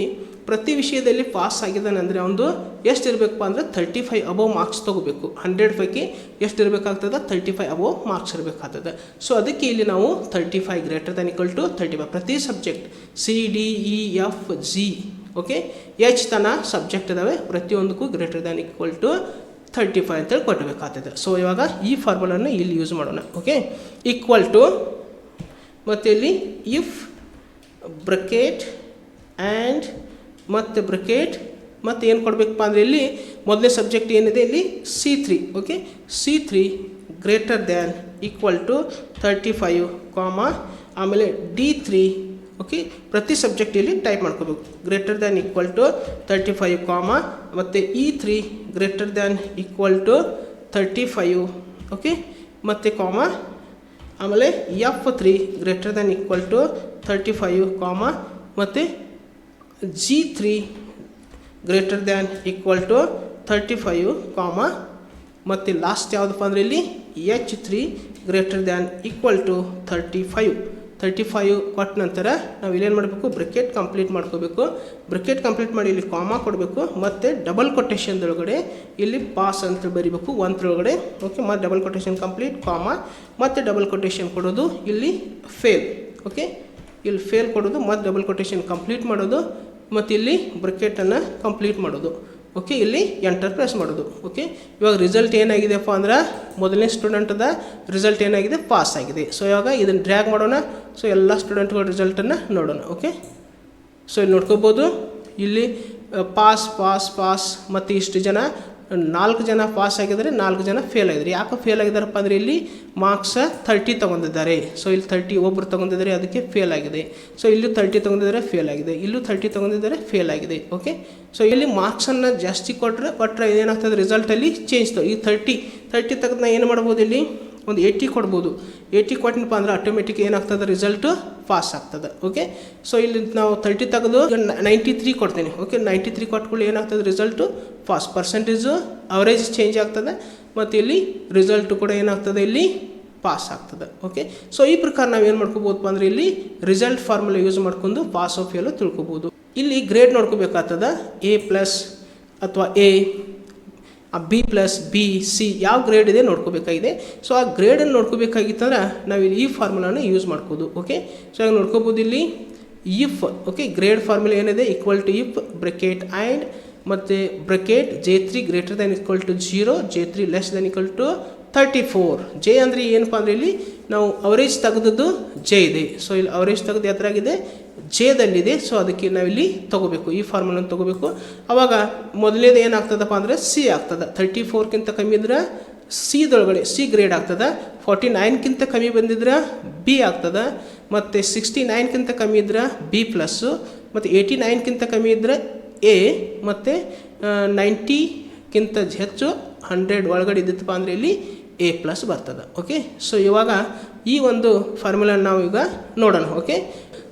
ಪ್ರತಿ ವಿಷಯದಲ್ಲಿ ಪಾಸ್ ಆಗಿದ್ದಾನೆ ಅಂದರೆ ಅವನು ಎಷ್ಟು ಇರಬೇಕಪ್ಪ ಅಂದರೆ ತರ್ಟಿ ಫೈವ್ ಅಬೋವ್ ಮಾರ್ಕ್ಸ್ ತೊಗೋಬೇಕು ಹಂಡ್ರೆಡ್ ಪೈಕಿ ಎಷ್ಟು ಇರಬೇಕಾಗ್ತದೆ? ತರ್ಟಿ ಫೈವ್ ಅಬೋವ್ ಮಾರ್ಕ್ಸ್ ಇರಬೇಕಾಗ್ತದೆ. ಸೊ ಅದಕ್ಕೆ ಇಲ್ಲಿ ನಾವು thirty five greater than equal to thirty five ಪ್ರತಿ subject C D E F G okay H ತನ ಸಬ್ಜೆಕ್ಟ್ ಇದಾವೆ. ಪ್ರತಿಯೊಂದಕ್ಕೂ greater than equal to thirty five ಅಂತೇಳಿ ಕೊಡಬೇಕಾಗ್ತದೆ ಸೊ ಇವಾಗ ಈ ಫಾರ್ಮುಲನ್ನು ಇಲ್ಲಿ ಯೂಸ್ ಮಾಡೋಣ ಓಕೆ ಈಕ್ವಲ್ ಟು ಮತ್ತು ಇಲ್ಲಿ ಇಫ್ ಬ್ರಕೆಟ್ ಆ್ಯಂಡ್ ಮತ್ತು ಬ್ರಿಕೇಟ್, ಮತ್ತು ಏನು ಕೊಡಬೇಕಪ್ಪ ಅಂದರೆ ಇಲ್ಲಿ ಮೊದಲನೇ ಸಬ್ಜೆಕ್ಟ್ ಏನಿದೆ ಇಲ್ಲಿ C three okay C three greater than equal to thirty five comma ಆಮೇಲೆ ಡಿ ತ್ರೀ ಓಕೆ ಪ್ರತಿ ಸಬ್ಜೆಕ್ಟ್ ಇಲ್ಲಿ ಟೈಪ್ ಮಾಡ್ಕೋಬೇಕು. Greater than equal to thirty five comma ಮತ್ತು E three greater than equal to thirty five okay ಮತ್ತು comma ಆಮೇಲೆ F three greater than equal to thirty five comma ಮತ್ತು G three greater than equal to thirty five comma ಮತ್ತು last ಯಾವುದಪ್ಪ ಅಂದರೆ ಇಲ್ಲಿ H three greater than equal to thirty five thirty five ಕೊಟ್ಟ ನಂತರ ನಾವು ಇಲ್ಲೇನು ಮಾಡಬೇಕು? ಬ್ರಿಕೆಟ್ ಕಂಪ್ಲೀಟ್ ಮಾಡ್ಕೋಬೇಕು. ಬ್ರಿಕೆಟ್ ಕಂಪ್ಲೀಟ್ ಮಾಡಿ ಇಲ್ಲಿ ಕಾಮಾ ಕೊಡಬೇಕು. ಮತ್ತು ಡಬಲ್ ಕೊಟೇಶನ್ದೊಳಗಡೆ ಇಲ್ಲಿ ಪಾಸ್ ಅಂತ ಬರಿಬೇಕು. ಒಂದ್ರೊಳಗಡೆ ಓಕೆ ಮತ್ತು ಡಬಲ್ ಕೊಟೇಷನ್ ಕಂಪ್ಲೀಟ್ ಕಾಮ ಮತ್ತು ಡಬಲ್ ಕೊಟೇಷನ್ ಕೊಡೋದು ಇಲ್ಲಿ ಫೇಲ್ ಓಕೆ ಇಲ್ಲಿ ಫೇಲ್ ಕೊಡೋದು, ಮತ್ತು ಡಬಲ್ ಕೊಟೇಷನ್ ಕಂಪ್ಲೀಟ್ ಮಾಡೋದು ಮತ್ತು ಇಲ್ಲಿ ಬ್ರಿಕೆಟನ್ನು ಕಂಪ್ಲೀಟ್ ಮಾಡೋದು. ಓಕೆ ಇಲ್ಲಿ ಎಂಟರ್ ಪ್ರೆಸ್ ಮಾಡೋದು. ಓಕೆ ಇವಾಗ ರಿಸಲ್ಟ್ ಏನಾಗಿದೆಪ್ಪ ಅಂದ್ರೆ ಮೊದಲನೇ ಸ್ಟೂಡೆಂಟದ ರಿಸಲ್ಟ್ ಏನಾಗಿದೆ? ಪಾಸ್ ಆಗಿದೆ. ಸೊ ಇವಾಗ ಇದನ್ನು ಡ್ರ್ಯಾಗ್ ಮಾಡೋಣ. ಸೊ ಎಲ್ಲ ಸ್ಟೂಡೆಂಟ್ಗಳ ರಿಸಲ್ಟನ್ನು ನೋಡೋಣ. ಓಕೆ ಸೊ ಇಲ್ಲಿ ನೋಡ್ಕೋಬೋದು. ಇಲ್ಲಿ ಪಾಸ್ ಪಾಸ್ ಪಾಸ್ ಮತ್ತು ಇಷ್ಟು ಜನ ನಾಲ್ಕು ಜನ ಪಾಸ್ ಆಗಿದ್ದಾರೆ, ನಾಲ್ಕು ಜನ ಫೇಲ್ ಆಗಿದ್ದಾರೆ. ಯಾಕೆ ಫೇಲ್ ಆಗಿದ್ದಾರಪ್ಪ ಅಂದರೆ ಇಲ್ಲಿ ಮಾರ್ಕ್ಸ ಥರ್ಟಿ ತೊಗೊಂಡಿದ್ದಾರೆ. ಸೊ ಇಲ್ಲಿ ತರ್ಟಿ ಒಬ್ಬರು ತೊಗೊಂಡಿದ್ದಾರೆ, ಅದಕ್ಕೆ ಫೇಲ್ ಆಗಿದೆ. ಸೊ ಇಲ್ಲೂ ತರ್ಟಿ ತೊಗೊಂಡಿದ್ದಾರೆ ಫೇಲ್ ಆಗಿದೆ. ಇಲ್ಲೂ ತರ್ಟಿ ತೊಗೊಂಡಿದ್ದಾರೆ ಫೇಲ್ ಆಗಿದೆ. ಓಕೆ ಸೊ ಇಲ್ಲಿ ಮಾರ್ಕ್ಸನ್ನು ಜಾಸ್ತಿ ಕೊಟ್ಟರೆ ಕೊಟ್ಟರೆ ಏನಾಗ್ತದೆ ರಿಸಲ್ಟಲ್ಲಿ ಚೇಂಜ್ ಈ ತರ್ಟಿ ತರ್ಟಿ ತೆಗೆದು ನಾ ಏನು ಮಾಡ್ಬೋದು ಇಲ್ಲಿ? ಒಂದು ಏಯ್ಟಿ ಕೊಡ್ಬೋದು. ಏಯ್ಟಿ ಕೊಟ್ಟನಪ್ಪ ಅಂದ್ರೆ ಆಟೋಮೆಟಿಕ್ ಏನಾಗ್ತದೆ? ರಿಸಲ್ಟು ಪಾಸ್ ಆಗ್ತದೆ. ಓಕೆ ಸೊ ಇಲ್ಲಿ ನಾವು ತರ್ಟಿ ತೆಗೆದು ನೈಂಟಿ ತ್ರೀ ಕೊಡ್ತೀನಿ. ಓಕೆ ನೈಂಟಿ ತ್ರೀ ಕೊಟ್ಕೊಳ್ಳಿ ಏನಾಗ್ತದೆ? Result pass percentage average change ಆಗ್ತದೆ. ಮತ್ತು ಇಲ್ಲಿ ರಿಸಲ್ಟು ಕೂಡ ಏನಾಗ್ತದೆ? ಇಲ್ಲಿ ಪಾಸ್ ಆಗ್ತದೆ. ಓಕೆ ಸೊ ಈ ಪ್ರಕಾರ ನಾವು ಏನು ಮಾಡ್ಕೋಬೋದಪ್ಪ ಅಂದರೆ ಇಲ್ಲಿ ರಿಸಲ್ಟ್ ಫಾರ್ಮುಲಾ ಯೂಸ್ ಮಾಡ್ಕೊಂಡು ಪಾಸ್ ಆಫ್ ಎಲ್ಲ ತಿಳ್ಕೊಬೋದು ಇಲ್ಲಿ ಗ್ರೇಡ್ ನೋಡ್ಕೋಬೇಕಾಗ್ತದೆ? ಎ ಪ್ಲಸ್ ಅಥವಾ A B plus B C ಯಾವ ಗ್ರೇಡ್ ಇದೆ ನೋಡ್ಕೋಬೇಕಾಗಿದೆ. ಸೊ ಆ ಗ್ರೇಡನ್ನು ನೋಡ್ಕೋಬೇಕಾಗಿತ್ತಂದ್ರೆ ನಾವು ಈ ಫಾರ್ಮುಲಾನ ಯೂಸ್ ಮಾಡ್ಕೋದು. ಓಕೆ ಸೊ ಈಗ ನೋಡ್ಕೋಬೋದು ಇಲ್ಲಿ ಇಫ್ ಓಕೆ ಗ್ರೇಡ್ ಫಾರ್ಮುಲಾ ಏನಿದೆ? Equal to if bracket and ಮತ್ತು bracket J three greater than equal to zero J three less than equal to thirty four J ಅಂದರೆ ಏನಪ್ಪ ಅಂದರೆ ಇಲ್ಲಿ ನಾವು ಅವರೇಜ್ ತೆಗೆದದ್ದು ಜೆ ಇದೆ. ಸೊ ಇಲ್ಲಿ ಅವರೇಜ್ ತೆಗೆದು ಎತ್ತರಾಗಿದೆ ಜೇದಲ್ಲಿದೆ ಸೊ ಅದಕ್ಕೆ ನಾವಿಲ್ಲಿ ತೊಗೋಬೇಕು. ಈ ಫಾರ್ಮುಲನ್ನು ತೊಗೋಬೇಕು. ಅವಾಗ ಮೊದಲನೇದು ಏನಾಗ್ತದಪ್ಪ ಅಂದರೆ ಸಿ ಆಗ್ತದೆ. ತರ್ಟಿ ಫೋರ್ಕ್ಕಿಂತ ಕಮ್ಮಿ ಇದ್ರೆ ಸಿದೊಳಗಡೆ ಸಿ ಗ್ರೇಡ್ ಆಗ್ತದೆ. ಫಾರ್ಟಿ ನೈನ್ಕ್ಕಿಂತ ಕಮ್ಮಿ ಬಂದಿದ್ರೆ ಬಿ ಆಗ್ತದೆ. ಮತ್ತು ಸಿಕ್ಸ್ಟಿ ನೈನ್ಕ್ಕಿಂತ ಕಮ್ಮಿ ಇದ್ರೆ ಬಿ ಪ್ಲಸ್ಸು ಮತ್ತು ಏಯ್ಟಿ ನೈನ್ಕ್ಕಿಂತ ಕಮ್ಮಿ ಇದ್ರೆ ಎ ಮತ್ತು ನೈಂಟಿಕ್ಕಿಂತ ಹೆಚ್ಚು ಹಂಡ್ರೆಡ್ ಒಳಗಡೆ ಇದ್ದಿತ್ತಪ್ಪ ಅಂದರೆ ಇಲ್ಲಿ ಎ ಪ್ಲಸ್ ಬರ್ತದೆ ಓಕೆ ಸೊ ಇವಾಗ ಈ ಒಂದು ಫಾರ್ಮುಲಾ ನಾವು ಈಗ ನೋಡೋಣ ಓಕೆ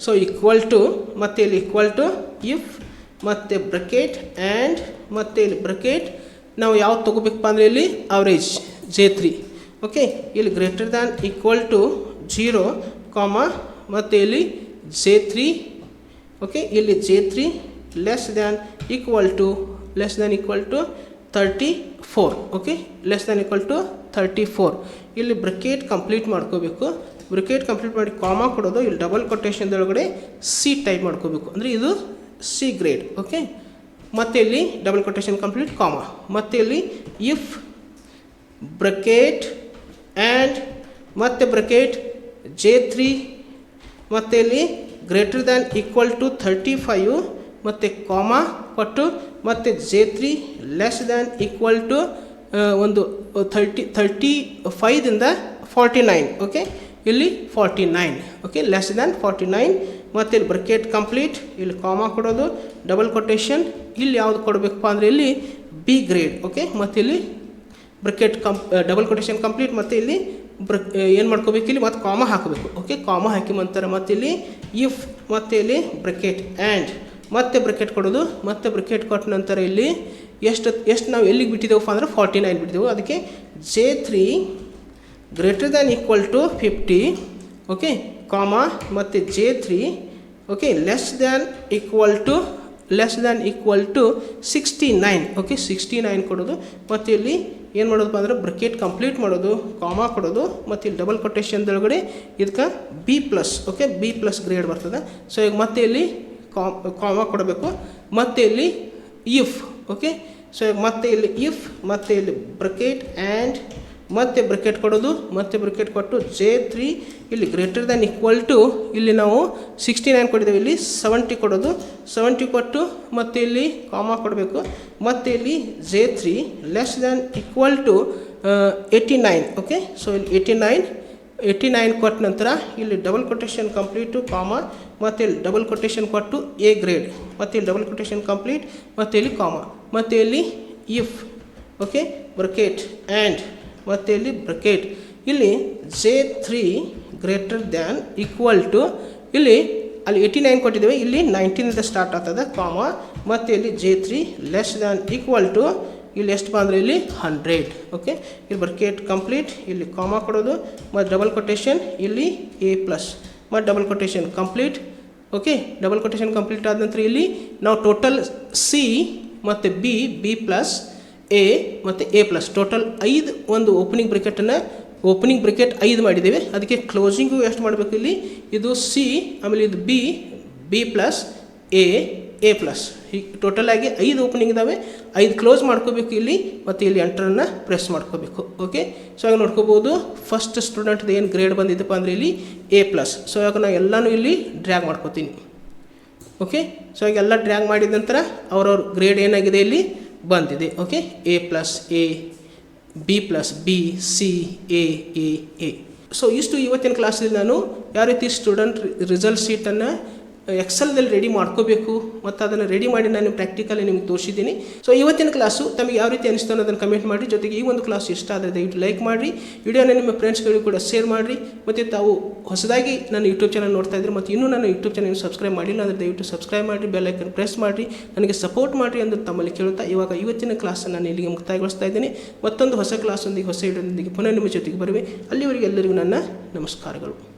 ಸೊ ಈಕ್ವಲ್ ಟು ಮತ್ತು ಇಲ್ಲಿ ಈಕ್ವಲ್ ಟು ಇಫ್ ಮತ್ತು ಬ್ರಕೆಟ್ ಆ್ಯಂಡ್ ಮತ್ತು ಇಲ್ಲಿ ಬ್ರಕೆಟ್ ನಾವು ಯಾವ್ದು ತೊಗೋಬೇಕಪ್ಪ ಅಂದರೆ ಇಲ್ಲಿ ಅವರೇಜ್ ಜೆ ತ್ರೀ ಓಕೆ ಇಲ್ಲಿ greater than equal to zero comma ಮತ್ತು ಇಲ್ಲಿ ಜೆ ತ್ರೀ ಓಕೆ ಇಲ್ಲಿ J three less than equal to, less than equal to thirty four okay less than to to thirty four ಇಲ್ಲಿ bracket complete ಮಾಡ್ಕೋಬೇಕು. ಬ್ರಿಕೇಟ್ complete ಮಾಡಿ comma ಕೊಡೋದು, ಇಲ್ಲಿ double ಕೊಟೇಶನ್ದೊಳಗಡೆ C type ಮಾಡ್ಕೋಬೇಕು. ಅಂದರೆ ಇದು ಸಿ ಗ್ರೇಡ್ ಓಕೆ ಮತ್ತೆ ಇಲ್ಲಿ ಡಬಲ್ ಕೊಟೇಷನ್ ಕಂಪ್ಲೀಟ್ ಕಾಮಾ ಮತ್ತೆ ಇಲ್ಲಿ ಇಫ್ ಬ್ರಕೇಟ್ ಆ್ಯಂಡ್ ಮತ್ತೆ ಬ್ರಕೇಟ್ ಜೆ ತ್ರೀ ಮತ್ತು ಇಲ್ಲಿ greater than equal to thirty five ಮತ್ತು ಕಾಮ ಕೊಟ್ಟು ಮತ್ತು J three less than equal to ಒಂದು ಥರ್ಟಿ ಥರ್ಟಿ ಫೈದಿಂದ ಫಾರ್ಟಿ ನೈನ್ ಓಕೆ ಇಲ್ಲಿ forty nine okay less than forty nine ಮತ್ತು ಇಲ್ಲಿ ಬ್ರಕೆಟ್ ಕಂಪ್ಲೀಟ್ ಇಲ್ಲಿ ಕಾಮ ಕೊಡೋದು ಡಬಲ್ ಕೊಟೇಷನ್ ಇಲ್ಲಿ ಯಾವುದು ಕೊಡಬೇಕಪ್ಪ ಅಂದರೆ ಇಲ್ಲಿ ಬಿ ಗ್ರೇಡ್ ಓಕೆ ಮತ್ತು ಇಲ್ಲಿ ಬ್ರಕೆಟ್ ಕಂಪ್ ಡಬಲ್ ಕೊಟೇಷನ್ ಕಂಪ್ಲೀಟ್ ಮತ್ತು ಇಲ್ಲಿ ಬ್ರ ಏನು ಮಾಡ್ಕೋಬೇಕು? ಇಲ್ಲಿ ಮತ್ತು ಕಾಮ ಹಾಕಬೇಕು ಓಕೆ ಕಾಮ ಹಾಕಿ ನಂತರ ಮತ್ತು ಇಲ್ಲಿ ಇಫ್ ಮತ್ತು ಇಲ್ಲಿ ಬ್ರಕೆಟ್ ಆ್ಯಂಡ್ ಮತ್ತೆ ಬ್ರಕೆಟ್ ಕೊಡೋದು ಮತ್ತೆ ಬ್ರಕೆಟ್ ಕೊಟ್ಟ ನಂತರ ಇಲ್ಲಿ ಎಷ್ಟು ಎಷ್ಟು ನಾವು ಎಲ್ಲಿಗೆ ಬಿಟ್ಟಿದ್ದೇವಪ್ಪ ಅಂದರೆ ಫಾರ್ಟಿ ನೈನ್ ಬಿಟ್ಟಿದ್ದೆವು ಅದಕ್ಕೆ J three greater than equal to fifty okay comma ಮತ್ತು J three okay less than equal to less than equal to sixty nine okay sixty nine ಕೊಡೋದು. ಮತ್ತು ಇಲ್ಲಿ ಏನು ಮಾಡೋದಪ್ಪ ಅಂದ್ರೆ ಬ್ರಕೆಟ್ ಕಂಪ್ಲೀಟ್ ಮಾಡೋದು ಕಾಮ ಕೊಡೋದು, ಮತ್ತು ಇಲ್ಲಿ ಡಬಲ್ ಕೊಟೇಶನ್ದೊಳಗಡೆ ಇದಕ್ಕೆ B plus okay B plus grade ಬರ್ತದೆ. ಸೊ ಈಗ ಮತ್ತೆ ಇಲ್ಲಿ ಕಾಮ್ ಕಾಮ ಕೊಡಬೇಕು. ಮತ್ತು ಇಲ್ಲಿ ಇಫ್ ಓಕೆ ಸೊ ಮತ್ತೆ ಇಲ್ಲಿ ಇಫ್ ಮತ್ತು ಇಲ್ಲಿ ಬ್ರಕೆಟ್ ಆ್ಯಂಡ್ ಮತ್ತೆ ಬ್ರಕೆಟ್ ಕೊಡೋದು, ಮತ್ತೆ ಬ್ರಕೆಟ್ ಕೊಟ್ಟು ಜೆ ತ್ರೀ ಇಲ್ಲಿ ಗ್ರೇಟರ್ ದ್ಯಾನ್ ಈಕ್ವಲ್ ಟು ಇಲ್ಲಿ ನಾವು ಸಿಕ್ಸ್ಟಿ ನೈನ್ ಕೊಟ್ಟಿದ್ದೇವೆ. ಇಲ್ಲಿ ಸೆವೆಂಟಿ ಕೊಡೋದು. ಸೆವೆಂಟಿ ಕೊಟ್ಟು ಮತ್ತೆ ಇಲ್ಲಿ ಕಾಮ ಕೊಡಬೇಕು. ಮತ್ತು ಇಲ್ಲಿ J three less than equal to eighty nine okay so ಇಲ್ಲಿ ಏಯ್ಟಿ ನೈನ್ ಏಯ್ಟಿ ನೈನ್ ಕೊಟ್ಟ ನಂತರ ಇಲ್ಲಿ ಡಬಲ್ ಕೊಟೇಶನ್ ಕಂಪ್ಲೀಟು ಕಾಮ ಮತ್ತು ಇಲ್ಲಿ ಡಬಲ್ ಕೊಟೇಶನ್ ಕೊಟ್ಟು ಎ ಗ್ರೇಡ್ ಮತ್ತು ಇಲ್ಲಿ ಡಬಲ್ ಕೊಟೇಶನ್ ಕಂಪ್ಲೀಟ್ ಮತ್ತು ಇಲ್ಲಿ ಕಾಮ ಮತ್ತು ಇಲ್ಲಿ ಇಫ್ ಓಕೆ ಬ್ರಕೆಟ್ ಆ್ಯಂಡ್ ಮತ್ತು ಇಲ್ಲಿ ಬ್ರಕೆಟ್ ಇಲ್ಲಿ J three greater than equal to ಇಲ್ಲಿ ಅಲ್ಲಿ ಏಯ್ಟಿ ನೈನ್ ಕೊಟ್ಟಿದ್ದೇವೆ ಇಲ್ಲಿ ನೈನ್ಟೀನಿಂದ ಸ್ಟಾರ್ಟ್ ಆಗ್ತದೆ ಕಾಮ ಮತ್ತು ಇಲ್ಲಿ J three less than equal to ಇಲ್ಲಿ ಎಷ್ಟು ಬಂದರೆ ಇಲ್ಲಿ ಹಂಡ್ರೆಡ್ ಓಕೆ ಇಲ್ಲಿ ಬರ್ಕೇಟ್ ಕಂಪ್ಲೀಟ್ ಇಲ್ಲಿ ಕಾಮ ಕೊಡೋದು, ಮತ್ತು ಡಬಲ್ ಕೊಟೇಷನ್ ಇಲ್ಲಿ ಎ ಪ್ಲಸ್ ಮತ್ತು double quotation complete okay double quotation complete ಆದ ನಂತರ ಇಲ್ಲಿ ನಾವು ಟೋಟಲ್ ಸಿ ಮತ್ತು ಬಿ ಬಿ ಪ್ಲಸ್ ಎ ಮತ್ತು ಎ ಪ್ಲಸ್ ಟೋಟಲ್ ಐದು ಒಂದು ಓಪನಿಂಗ್ ಬ್ರಿಕೆಟನ್ನು ಓಪನಿಂಗ್ ಬ್ರಿಕೆಟ್ ಐದು ಮಾಡಿದ್ದೇವೆ. ಅದಕ್ಕೆ ಕ್ಲೋಸಿಂಗು ಎಷ್ಟು ಮಾಡಬೇಕು ಇಲ್ಲಿ? ಇದು ಸಿ ಆಮೇಲೆ ಇದು B B plus A A plus ಹೀಗೆ ಟೋಟಲ್ ಆಗಿ ಐದು ಓಪನಿಂಗ್ ಇದ್ದಾವೆ ಐದು ಕ್ಲೋಸ್ ಮಾಡ್ಕೋಬೇಕು ಇಲ್ಲಿ, ಮತ್ತು ಇಲ್ಲಿ ಎಂಟರನ್ನು ಪ್ರೆಸ್ ಮಾಡ್ಕೋಬೇಕು. ಓಕೆ ಸೊ ಆಗ ನೋಡ್ಕೋಬೋದು ಫಸ್ಟ್ ಸ್ಟೂಡೆಂಟ್ದು ಏನು ಗ್ರೇಡ್ ಬಂದಿದ್ದಪ್ಪ ಅಂದರೆ ಇಲ್ಲಿ ಎ ಪ್ಲಸ್ ಸೊ ಆಗ ನಾನು ಎಲ್ಲನೂ ಇಲ್ಲಿ ಡ್ರ್ಯಾಗ್ ಮಾಡ್ಕೋತೀನಿ. ಓಕೆ ಸೊ ಈಗ ಎಲ್ಲ ಡ್ರ್ಯಾಗ್ ಮಾಡಿದ ನಂತರ ಅವ್ರವ್ರ ಗ್ರೇಡ್ ಏನಾಗಿದೆ ಇಲ್ಲಿ? ಬಂದಿದೆ. Okay A plus A B plus B C A A so ಇಷ್ಟು ಇವತ್ತಿನ ಕ್ಲಾಸಲ್ಲಿ ನಾನು ಯಾವ ರೀತಿ ಸ್ಟೂಡೆಂಟ್ ರಿಸಲ್ಟ್ ಶೀಟನ್ನು ಎಕ್ಸೆಲ್ದಲ್ಲಿ ರೆಡಿ ಮಾಡ್ಕೋಬೇಕು. ಮತ್ತು ಅದನ್ನು ರೆಡಿ ಮಾಡಿ ನಾನು ಪ್ರಾಕ್ಟಿಕಲಿ ನಿಮಗೆ ತೋರಿಸಿದ್ದೀನಿ. ಸೊ ಇವತ್ತಿನ ಕ್ಲಾಸು ತಮಗೆ ಯಾವ ರೀತಿ ಅನಿಸ್ತು ಅನ್ನೋದನ್ನು ಕಮೆಂಟ್ ಮಾಡಿ ಜೊತೆಗೆ ಈ ಒಂದು ಕ್ಲಾಸ್ ಇಷ್ಟ ಆದರೆ ದಯವಿಟ್ಟು ಲೈಕ್ ಮಾಡಿರಿ. ವಿಡಿಯೋನ ನಿಮ್ಮ ಫ್ರೆಂಡ್ಸ್ಗಳಿಗೂ ಕೂಡ ಶೇರ್ ಮಾಡಿರಿ. ಮತ್ತು ತಾವು ಹೊಸದಾಗಿ ನನ್ನ ಯೂಟ್ಯೂಬ್ ಚಾನಲ್ ನೋಡ್ತಾ ಇದ್ರೆ ಮತ್ತು ಇನ್ನೂ ನಾನು ಯೂಟ್ಯೂಬ್ ಚಾನಲ್ ಸಬ್ಸ್ಕ್ರೈಬ್ ಮಾಡಿಲ್ಲ ಅಂದರೆ ದಯವಿಟ್ಟು ಸಬ್ಸ್ಕ್ರೈಬ್ ಮಾಡಿ ಬೆಲ್ಲೈಕನ್ ಪ್ರೆಸ್ ಮಾಡಿರಿ. ನನಗೆ ಸಪೋರ್ಟ್ ಮಾಡಿರಿ ಎಂದು ತಮ್ಮಲ್ಲಿ ಕೇಳುತ್ತಾ ಇವಾಗ ಇವತ್ತಿನ ಕ್ಲಾಸನ್ನು ನಾನು ಇಲ್ಲಿಗೆ ಮುಕ್ತಾಯಗೊಳಿಸ್ತಾ ಇದ್ದೀನಿ. ಮತ್ತೊಂದು ಹೊಸ ಕ್ಲಾಸೊಂದಿಗೆ ಹೊಸ ವಿಡಿಯೋದೊಂದಿಗೆ ಪುನಃ ನಿಮ್ಮ ಜೊತೆಗೆ ಬರುವೆ. ಅಲ್ಲಿವರೆಗೆ ಎಲ್ಲರಿಗೂ ನನ್ನ ನಮಸ್ಕಾರಗಳು.